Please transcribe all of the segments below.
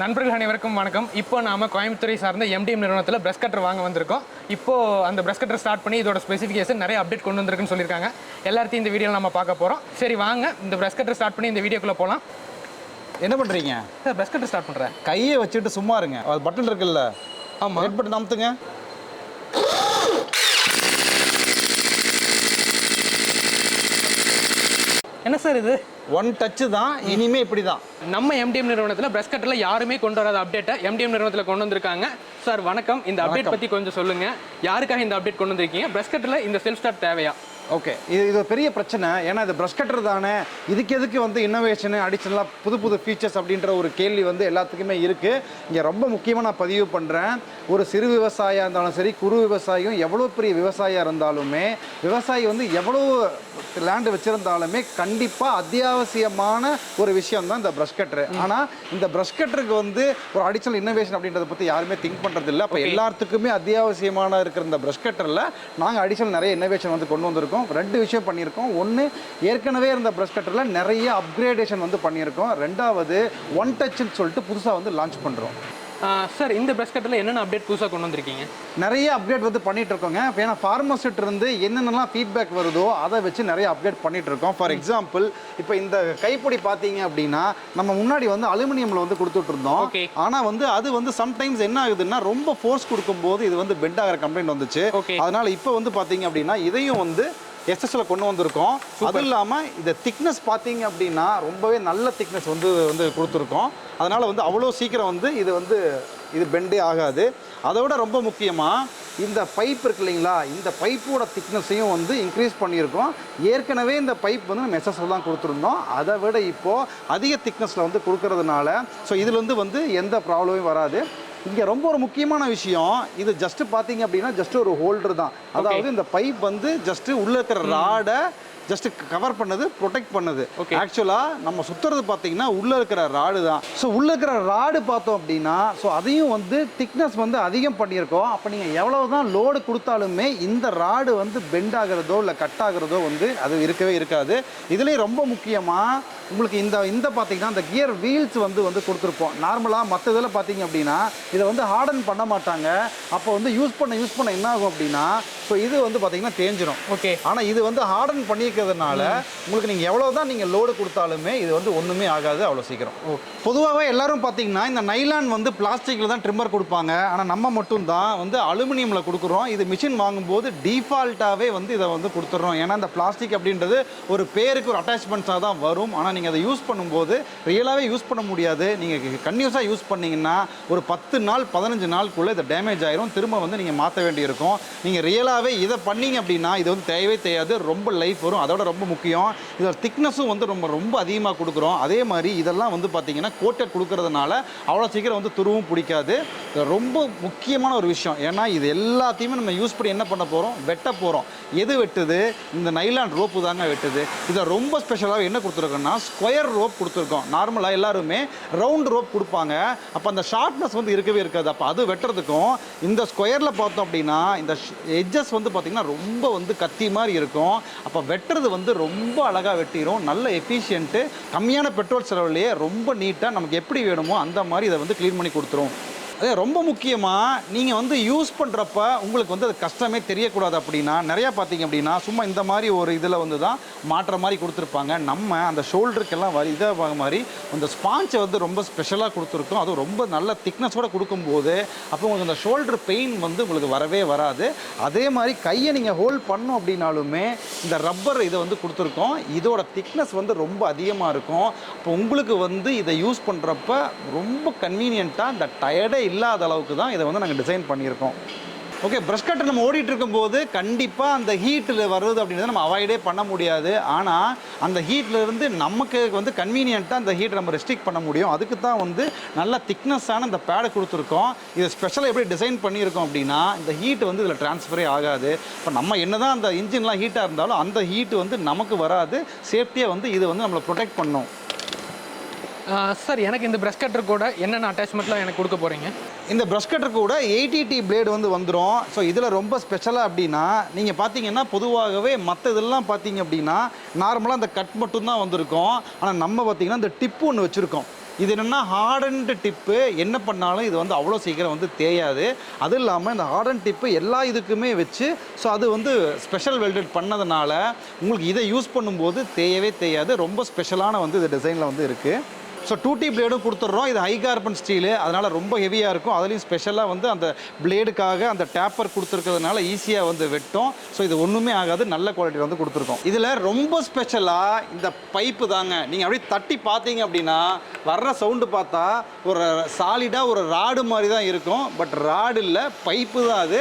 நண்பர்கள் அனைவருக்கும் வணக்கம். இப்போ நாம கோயம்புத்தூரை சார்ந்த எம்டிஎம் நிறுவனத்தில் பிரஷ் கட்டர் வாங்க வந்திருக்கோம். இப்போ அந்த பிரஷ் கட்டர் ஸ்டார்ட் பண்ணி இதோட ஸ்பெசிஃபிகேஷன் நிறைய அப்டேட் கொண்டு வந்திருக்குன்னு சொல்லியிருக்காங்க. எல்லாத்தையும் இந்த வீடியோவில் நம்ம பார்க்க போகிறோம் சரி வாங்க. இந்த பிரஷ் கட்டர் ஸ்டார்ட் பண்ணி இந்த வீடியோக்குள்ளே போகலாம் என்ன பண்றீங்க? சார் பிரஷ் கட்டர் ஸ்டார்ட் பண்ணுறேன் கையை வச்சுட்டு சும்மா இருங்க. அது பட்டன் இருக்குல்ல. ஆமா. ரெட் பட்டன் அமுத்துங்க. என்ன சார் இது? ஒன் டச்சு தான் இனிமே இப்படி தான் நம்ம எம்டிஎம் நிறுவனத்தில் பிரஷ் கட்டரில் யாருமே கொண்டு வராத அப்டேட்டை எம்டிஎம் நிறுவனத்தில் கொண்டு வந்திருக்காங்க. சார் வணக்கம். இந்த அப்டேட் பற்றி கொஞ்சம் சொல்லுங்கள் யாருக்காக இந்த அப்டேட் கொண்டு வந்திருக்கீங்க? பிரஷ் கட்டரில் இந்த செல்ஃப் ஸ்டார்ட் தேவையா? ஓகே இது இது ஒரு பெரிய பிரச்சனை. ஏன்னா இது ப்ரஷ் கட்டர் தானே. இதுக்கு எதுக்கு வந்து இன்னோவேஷனு அடிஷனலாக புது புது ஃபீச்சர்ஸ் அப்படின்ற ஒரு கேள்வி வந்து எல்லாத்துக்குமே இருக்குது இங்கே ரொம்ப முக்கியமாக நான் பதிவு பண்ணுறேன் ஒரு சிறு விவசாயியாக இருந்தாலும் சரி குறு விவசாயியும் எவ்வளோ பெரிய விவசாயியாக இருந்தாலுமே விவசாயி வந்து எவ்வளோ லேண்டு வச்சுருந்தாலுமே கண்டிப்பாக அத்தியாவசியமான ஒரு விஷயம் தான் இந்த ப்ரஷ் கட்டர் ஆனால் இந்த ப்ரஷ் கட்டருக்கு வந்து ஒரு அடிஷனல் இன்னோவேஷன் அப்படின்றத பற்றி யாருமே திங்க் பண்ணுறது இல்லை அப்போ எல்லாத்துக்குமே அத்தியாவசியமான இருக்கிற இந்த ப்ரஷ் கட்டரில் நாங்கள் அடிஷனல் நிறைய இன்னோவேஷன் வந்து கொண்டு வந்திருக்கோம். ரெண்டு விஷயம் பண்ணியிருக்கோம். ஒன்று ஏற்கனவே இருந்த ப்ரஷ் கட்டரில் நிறைய அப்கிரேடேஷன் வந்து பண்ணியிருக்கோம். ரெண்டாவது ஒன் டச்சுன்னு சொல்லிட்டு புதுசாக வந்து லான்ச் பண்ணுறோம் சார் இந்த பிரஷ் கட்டரில் என்னென்ன அப்டேட் புதுசாக கொண்டு வந்திருக்கீங்க? நிறைய அப்டேட் வந்து பண்ணிட்டு இருக்கோங்க. ஏன்னா pharmacist இருந்து என்னென்னலாம் ஃபீட்பேக் வருதோ அதை வச்சு நிறைய அப்டேட் பண்ணிட்டு இருக்கோம். ஃபார் எக்ஸாம்பிள் இப்போ இந்த கைப்பிடி பார்த்தீங்க அப்படின்னா நம்ம முன்னாடி வந்து அலுமினியம்ல வந்து கொடுத்துட்டு இருந்தோம். Okay. ஆனா வந்து அது வந்து சம்டைம்ஸ் என்ன ஆகுதுன்னா ரொம்ப ஃபோர்ஸ் கொடுக்கும்போது இது வந்து பெண்ட் ஆகிற கம்ப்ளைண்ட் வந்துச்சு. அதனால இப்போ வந்து பார்த்தீங்க அப்படின்னா இதையும் வந்து எஸ்எஸ்ல கொண்டு வந்திருக்கோம். அது இல்லாமல் இந்த திக்னஸ் பார்த்தீங்க அப்படின்னா ரொம்பவே நல்ல திக்னஸ் வந்து வந்து கொடுத்துருக்கோம். அதனால வந்து அவ்வளோ சீக்கிரம் வந்து இது வந்து இது பெண்டே ஆகாது. அதை விட ரொம்ப முக்கியமாக இந்த பைப் இருக்கு இல்லைங்களா இந்த பைப்போட திக்னஸையும் வந்து இன்க்ரீஸ் பண்ணியிருக்கோம். ஏற்கனவே இந்த பைப் வந்து நம்ம எஸ்எஸ்ல தான் கொடுத்துருந்தோம். அதை விட இப்போது அதிக திக்னஸில் வந்து கொடுக்கறதுனால ஸோ இதுலேருந்து வந்து எந்த ப்ராப்ளமும் வராது. இங்கே ரொம்ப ஒரு முக்கியமான விஷயம். இது ஜஸ்ட் பார்த்தீங்க அப்படின்னா ஜஸ்ட் ஒரு ஹோல்டர் தான். அதாவது இந்த பைப் வந்து ஜஸ்ட் உள்ள இருக்கிற ராடை ஜஸ்ட் கவர் பண்ணது ப்ரொடெக்ட் பண்ணுது. ஆக்சுவலாக நம்ம சுற்றுறது பார்த்தீங்கன்னா உள்ளே இருக்கிற ராடு தான். ஸோ உள்ளே இருக்கிற ராடு பார்த்தோம் அப்படின்னா ஸோ அதையும் வந்து திக்னஸ் வந்து அதிகம் பண்ணியிருக்கோம். அப்போ நீங்கள் எவ்வளவு தான் லோடு கொடுத்தாலுமே இந்த ராடு வந்து பெண்ட் ஆகிறதோ இல்லை கட் ஆகிறதோ வந்து அது இருக்கவே இருக்காது. இதுலேயும் ரொம்ப முக்கியமாக உங்களுக்கு இந்த இந்த பார்த்தீங்கன்னா இந்த கியர் வீல்ஸ் வந்து வந்து கொடுத்துருப்போம். நார்மலாக மற்ற இதில் பார்த்தீங்க அப்படின்னா இதை வந்து ஹார்டன் பண்ண மாட்டாங்க. அப்போ வந்து யூஸ் பண்ண யூஸ் பண்ண என்ன ஆகும் அப்படின்னா ஸோ இது வந்து பார்த்தீங்கன்னா தேஞ்சிரும். ஓகே ஆனால் இது வந்து ஹார்டன் பண்ணிக்கிறதுனால உங்களுக்கு நீங்கள் எவ்வளோ தான் நீங்கள் லோடு கொடுத்தாலுமே இது வந்து ஒன்றுமே ஆகாது அவ்வளோ சீக்கிரம். பொதுவாகவே எல்லாரும் பார்த்தீங்கன்னா இந்த நைலான் வந்து பிளாஸ்டிக்கில் தான் ட்ரிம்மர் கொடுப்பாங்க. ஆனால் நம்ம மட்டும் தான் வந்து அலுமினியமில் கொடுக்குறோம். இது மிஷின் வாங்கும்போது டிஃபால்ட்டாகவே வந்து இதை வந்து கொடுத்துட்றோம் ஏன்னா இந்த பிளாஸ்டிக் அப்படின்றது ஒரு பேருக்கு ஒரு அட்டாச்மெண்ட்ஸாக தான் வரும். ஆனால் நீங்கள் அதை யூஸ் பண்ணும்போது ரியலாகவே யூஸ் பண்ண முடியாது. நீங்கள் கன்யூஸாக யூஸ் பண்ணீங்கன்னா ஒரு பத்து நாள் பதினஞ்சு நாளுக்குள்ளே இது டேமேஜ் ஆயிரும். திரும்ப வந்து நீங்கள் மாற்ற வேண்டியிருக்கும். நீங்கள் ஃபுல்லாகவே இதை பண்ணீங்க அப்படின்னா இது வந்து தேவையே தேயாது. ரொம்ப லைஃப் வரும். அதோட ரொம்ப முக்கியம். இதோட திக்னஸும் வந்து ரொம்ப ரொம்ப அதிகமாக கொடுக்குறோம். அதே மாதிரி இதெல்லாம் வந்து பார்த்திங்கன்னா கோட்டட் கொடுக்கறதுனால அவ்வளோ சீக்கிரம் வந்து துருவும் பிடிக்காது. இது ரொம்ப முக்கியமான ஒரு விஷயம். ஏன்னா இது எல்லாத்தையுமே நம்ம யூஸ் பண்ணி என்ன பண்ண போகிறோம் வெட்ட போகிறோம் எது வெட்டுது? இந்த நைலான் ரோப்பு தாங்க வெட்டுது. இதை ரொம்ப ஸ்பெஷலாக என்ன கொடுத்துருக்கோம்னா ஸ்கொயர் ரோப் கொடுத்துருக்கோம். நார்மலாக எல்லாருமே ரவுண்ட் ரோப் கொடுப்பாங்க. அப்போ அந்த ஷார்ப்னஸ் வந்து இருக்கவே இருக்காது. அப்போ அது வெட்டுறதுக்கும் இந்த ஸ்கொயரில் பார்த்தோம் அப்படின்னா இந்த எட்ஜஸ் வந்து பார்த்திங்கன்னா ரொம்ப வந்து கத்தி மாதிரி இருக்கும். அப்போ வெட்டுறது வந்து ரொம்ப அழகாக வெட்டிடும் நல்ல எஃபிஷியன்ட்டு கம்மியான பெட்ரோல் செலவுலேயே ரொம்ப நீட்டாக நமக்கு எப்படி வேணுமோ அந்த மாதிரி இதை வந்து க்ளீன் பண்ணி கொடுத்துரும். அதே ரொம்ப முக்கியமாக நீங்கள் வந்து யூஸ் பண்ணுறப்ப உங்களுக்கு வந்து அது கஷ்டமே தெரியக்கூடாது அப்படின்னா நிறையா பார்த்தீங்க அப்படின்னா சும்மா இந்த மாதிரி ஒரு இதில் வந்து தான் மாட்டுற மாதிரி கொடுத்துருப்பாங்க. நம்ம அந்த ஷோல்டருக்கெல்லாம் வரி இதாக மாதிரி அந்த ஸ்பாஞ்சை வந்து ரொம்ப ஸ்பெஷலாக கொடுத்துருக்கோம். அதுவும் ரொம்ப நல்ல திக்னஸோடு கொடுக்கும்போது அப்போ உங்களுக்கு அந்த ஷோல்டர் பெயின் வந்து உங்களுக்கு வரவே வராது. அதே மாதிரி கையை நீங்கள் ஹோல்ட் பண்ணோம் அப்படின்னாலுமே இந்த ரப்பர் இதை வந்து கொடுத்துருக்கோம். இதோட திக்னஸ் வந்து ரொம்ப அதிகமாக இருக்கும். இப்போ உங்களுக்கு வந்து இதை யூஸ் பண்ணுறப்ப ரொம்ப கன்வீனியண்ட்டாக இந்த டயர்டே இல்லாத அளவுக்கு தான் இதை வந்து நாங்கள் டிசைன் பண்ணியிருக்கோம். ஓகே ப்ரஷ் கட்டர் நம்ம ஓடிட்டு இருக்கும்போது கண்டிப்பாக அந்த ஹீட்டில் வருது அப்படின்றத நம்ம அவாய்டே பண்ண முடியாது. ஆனால் அந்த ஹீட்ல இருந்து நமக்கு வந்து கன்வீனியண்ட்டாக அந்த ஹீட்டை நம்ம ரெஸ்ட்ரிக்ட் பண்ண முடியும். அதுக்கு தான் வந்து நல்ல திக்னஸ்ஸான இந்த பேடை கொடுத்துருக்கோம். இது ஸ்பெஷலாக எப்படி டிசைன் பண்ணியிருக்கோம் அப்படின்னா இந்த ஹீட் வந்து இதில் ட்ரான்ஸ்ஃபரே ஆகாது. இப்போ நம்ம என்ன தான் அந்த இன்ஜின்லாம் ஹீட்டாக இருந்தாலும் அந்த ஹீட் வந்து நமக்கு வராது. சேஃப்டியாக வந்து இது வந்து நம்மளை ப்ரொடெக்ட் பண்ணும். சார் எனக்கு இந்த ப்ரஷ் கட்டர் கூட என்னென்ன அட்டாச்மெண்ட்லாம் எனக்கு கொடுக்க போகிறீங்க இந்த ப்ரஷ் கட்டர் கூட எயிட்டி பிளேடு வந்து வந்துடும் ஸோ இதில் ரொம்ப ஸ்பெஷலாக அப்படின்னா நீங்கள் பார்த்தீங்கன்னா பொதுவாகவே மற்ற இதெல்லாம் பார்த்தீங்க அப்படின்னா நார்மலாக அந்த கட் மட்டும்தான் வந்திருக்கும். ஆனால் நம்ம பார்த்தீங்கன்னா இந்த டிப்பு ஒன்று வச்சுருக்கோம். இது என்னென்னா ஹார்டன்டு டிப்பு என்ன பண்ணாலும் இது வந்து அவ்வளோ சீக்கிரம் வந்து தேயாது. அதுவும் இல்லாமல் இந்த ஹார்டன் டிப்பு எல்லா இதுக்குமே வச்சு ஸோ அது வந்து ஸ்பெஷல் வெல்டட் பண்ணதுனால உங்களுக்கு இதை யூஸ் பண்ணும்போது தேயவே தேயாது. ரொம்ப ஸ்பெஷலான வந்து இது டிசைனில் வந்து இருக்குது ஸோ டூ டி பிளேடும் கொடுத்துட்றோம். இது ஹை கார்பன் ஸ்டீலு அதனால் ரொம்ப ஹெவியாக இருக்கும். அதுலேயும் ஸ்பெஷலாக வந்து அந்த பிளேடுக்காக அந்த டேப்பர் கொடுத்துருக்கிறதுனால ஈஸியாக வந்து வெட்டும். ஸோ இது ஒன்றுமே ஆகாது. நல்ல குவாலிட்டி வந்து கொடுத்துருக்கோம். இதில் ரொம்ப ஸ்பெஷலாக இந்த பைப்பு தாங்க. நீங்கள் அப்படியே தட்டி பார்த்தீங்க அப்படின்னா வர்ற சவுண்டு பார்த்தா ஒரு சாலிடாக ஒரு ராடு மாதிரி தான் இருக்கும். பட் ராடு இல்லை பைப்பு தான் அது.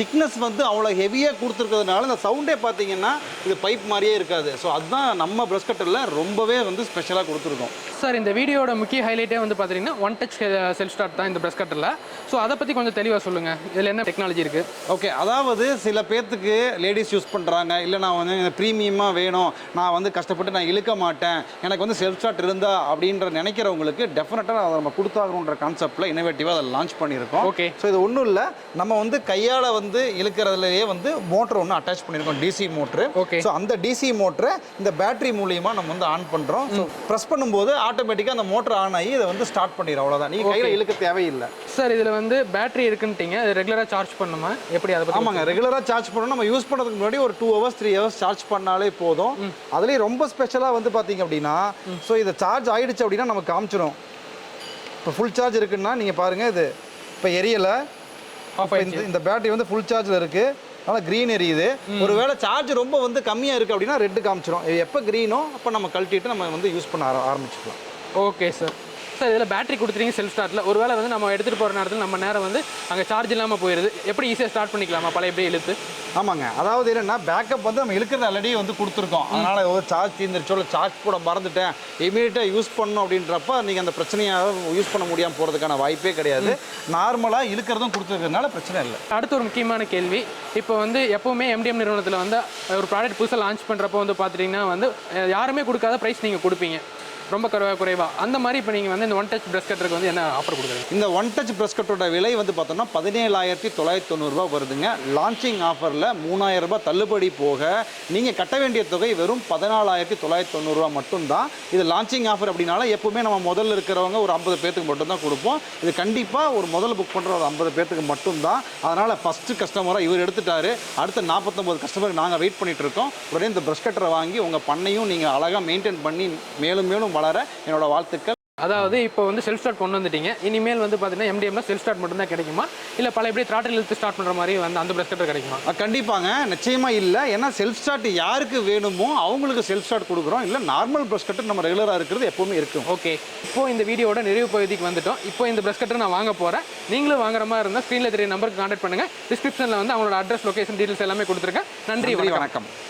திக்னஸ் வந்து அவ்வளோ ஹெவியாக கொடுத்துருக்கிறதுனால இந்த சவுண்டே பார்த்தீங்கன்னா இது பைப் மாதிரியே இருக்காது. ஸோ அதுதான் நம்ம ப்ரெஷ் கட்டரில் ரொம்பவே வந்து ஸ்பெஷலாக கொடுத்துருக்கோம். சார் இந்த வீடியோட முக்கிய ஹைலைட்டே வந்து பார்த்தீங்கன்னா ஒன் டச் செல்ஃப் ஸ்டார்ட் தான் இந்த பிரஸ் கட்டரில் ஸோ அதை பற்றி கொஞ்சம் தெளிவாக சொல்லுங்கள் இதில் என்ன டெக்னாலஜி இருக்குது ஓகே அதாவது சில பேர்த்துக்கு லேடிஸ் யூஸ் பண்ணுறாங்க இல்லை நான் வந்து ப்ரீமியமாக வேணும். நான் வந்து கஷ்டப்பட்டு நான் இழுக்க மாட்டேன். எனக்கு வந்து செல்ஃப் ஸ்டார்ட் இருந்தா அப்படின்ற நினைக்கிறவங்களுக்கு டெஃபினட்டாக அதை நம்ம கொடுத்தாகணுன்ற கான்செப்டில் இனோவேட்டிவாக அதை லான்ச் பண்ணியிருக்கோம். Okay. ஸோ இது ஒன்றும் இல்லை. நம்ம வந்து கையால் வந்து இழுக்கிறதுலையே வந்து மோட்டர் ஒன்று அட்டாச் பண்ணியிருக்கோம் டிசி மோட்ரு Okay. ஸோ அந்த டிசி மோட்டரை இந்த பேட்டரி மூலியமாக நம்ம வந்து ஆன் பண்ணுறோம் ஸோ ப்ரெஸ் பண்ணும்போது ஆட்டோமேட்டிக்காக அந்த மோட்டர் ஆன் ஆகி இதை வந்து ஸ்டார்ட் பண்ணிடும் அவ்வளோதான் நீங்கள் கையில் இழுக்க தேவையில்லை. சார் இதில் வந்து பேட்டரி இருக்குன்ட்டீங்க அது ரெகுலராக சார்ஜ் பண்ணுமா? எப்படி அதை ஆமாங்க ரெகுலராக சார்ஜ் பண்ணணும். நம்ம யூஸ் பண்ணுறதுக்கு முன்னாடி ஒரு two hours three hours charge பண்ணாலே போதும். அதுலேயும் ரொம்ப ஸ்பெஷலாக வந்து பார்த்தீங்க அப்படின்னா ஸோ இது சார்ஜ் ஆயிடுச்சு அப்படின்னா நமக்கு காமிச்சிடும் இப்போ ஃபுல் சார்ஜ் இருக்குன்னா நீங்கள் பாருங்கள் இது இப்போ எரியலை. ஆஃப் இந்த இந்த பேட்டரி வந்து ஃபுல் சார்ஜில் இருக்குது அதனால் க்ரீன் எரியுது. ஒருவேளை சார்ஜ் ரொம்ப வந்து கம்மியாக இருக்குது அப்படின்னா ரெட்டு காமிச்சிடும் எப்போ க்ரீனோ அப்போ நம்ம கழட்டிட்டு நம்ம வந்து யூஸ் பண்ண ஆர- ஆரம்பிச்சுக்கலாம். ஓகே சார் சார் இதில் பேட்டரி கொடுத்துறீங்க செல்ஃப் ஸ்டார்ட்டில் ஒருவேளை வந்து நம்ம எடுத்துகிட்டு போகிற நேரத்தில் நம்ம நேரம் வந்து அங்கே சார்ஜ் இல்லாமல் போயிடுது எப்படி ஈஸியாக ஸ்டார்ட் பண்ணிக்கலாமா? பழைய எப்படி இழுத்து. ஆமாங்க. அதாவது என்னன்னா பேக்கப் வந்து நம்ம இழுக்கிறது ஆல்ரெடி வந்து கொடுத்துருக்கோம். அதனால ஒரு சார்ஜ் தீர்ந்துருச்சோ இல்லை சார்ஜ் போட மறந்துட்டேன். இமீடியட்டாக யூஸ் பண்ணணும் அப்படின்றப்ப நீங்கள் அந்த பிரச்சனையாக யூஸ் பண்ண முடியாமல் போகிறதுக்கான வாய்ப்பே கிடையாது. நார்மலாக இழுக்கிறதும் கொடுத்துருக்கிறதுனால பிரச்சனை இல்லை. அடுத்து ஒரு முக்கியமான கேள்வி. இப்போ வந்து எப்போவுமே எம்டிஎம் நிறுவனத்தில் வந்து ஒரு ப்ராடக்ட் புதுசாக லான்ச் பண்ணுறப்போ வந்து பார்த்துட்டிங்கன்னா வந்து யாருமே கொடுக்காத ப்ரைஸ் நீங்கள் கொடுப்பீங்க. ரொம்ப குறைவா குறைவா. அந்த மாதிரி இப்போ நீங்கள் வந்து இந்த ஒன் டச் ப்ரஷ் கட்டருக்கு வந்து என்ன ஆஃபர் கொடுக்குறது இந்த ஒன் டச் ப்ரெஸ் கட்டோட விலை வந்து பார்த்தோம்னா பதினேழாயிரத்தி தொள்ளாயிரத்தி தொண்ணூறுரூவா வருதுங்க. லான்ச்சிங் ஆஃபரில் மூணாயிரம் ரூபாய் தள்ளுபடி போக நீங்கள் கட்ட வேண்டிய தொகை வெறும் பதினாலாயிரத்தி தொள்ளாயிரத்தி தொண்ணூறுரூவா மட்டும்தான். இது லான்ச்சிங் ஆஃபர் அப்படின்னால எப்பவுமே நம்ம முதல்ல இருக்கிறவங்க ஒரு ஐம்பது பேர்த்துக்கு மட்டும்தான் கொடுப்போம். இது கண்டிப்பாக ஒரு முதல்ல புக் பண்ணுற ஒரு ஐம்பது பேர்த்துக்கு மட்டும்தான். அதனால் ஃபஸ்ட்டு கஸ்டமராக இவர் எடுத்துட்டாரு. அடுத்த நாற்பத்தொம்பது கஸ்டமருக்கு நாங்கள் வெயிட் பண்ணிகிட்டு இருக்கோம். உடனே இந்த ப்ரஷ் கட்டரை வாங்கி உங்கள் பண்ணையும் நீங்கள் அழகாக மெயின்டைன் பண்ணி மேலும் மேலும் வளர என்னோடய வாழ்த்துக்கள். அதாவது இப்போ வந்து செல்ஃப் ஸ்டார்ட் கொண்டு வந்துட்டீங்க. இனிமேல் வந்து பார்த்தீங்கன்னா எம்டிஎம்ல செல்ஃப் ஸ்டார்ட் மட்டும்தான் கிடைக்குமா? இல்லை பல எப்படி த்ராட்டில் இழுத்து ஸ்டார்ட் பண்ணுற மாதிரி வந்து அந்த பிரஷ் கட்டர் கிடைக்குமா? கண்டிப்பாங்க. நிச்சயமா இல்லை. ஏன்னா செல்ஃப் ஸ்டார்ட் யாருக்கு வேணுமோ அவங்களுக்கு செல்ஃப் ஸ்டார்ட் கொடுக்குறோம். இல்லை நார்மல் ப்ரஷ் கட்டர் நம்ம ரெகுலராக இருக்கிறது எப்பவுமே இருக்கும். ஓகே இப்போ இந்த வீடியோட நிறைவு பகுதிக்கு வந்துட்டோம். இப்போ இந்த பிரஷ் கட்டர் நான் வாங்க போகிறேன் நீங்களும் வாங்குற மாதிரி இருந்தால் ஸ்க்ரீனில் தெரிய நம்பருக்கு கான்டாக்ட் பண்ணுங்கள் டிஸ்கிரிப்ஷனில் வந்து அவங்களோட அட்ரஸ் லொகேஷன் டீட்டெயில்ஸ் எல்லாமே கொடுத்துருக்கேன். நன்றி வணக்கம்.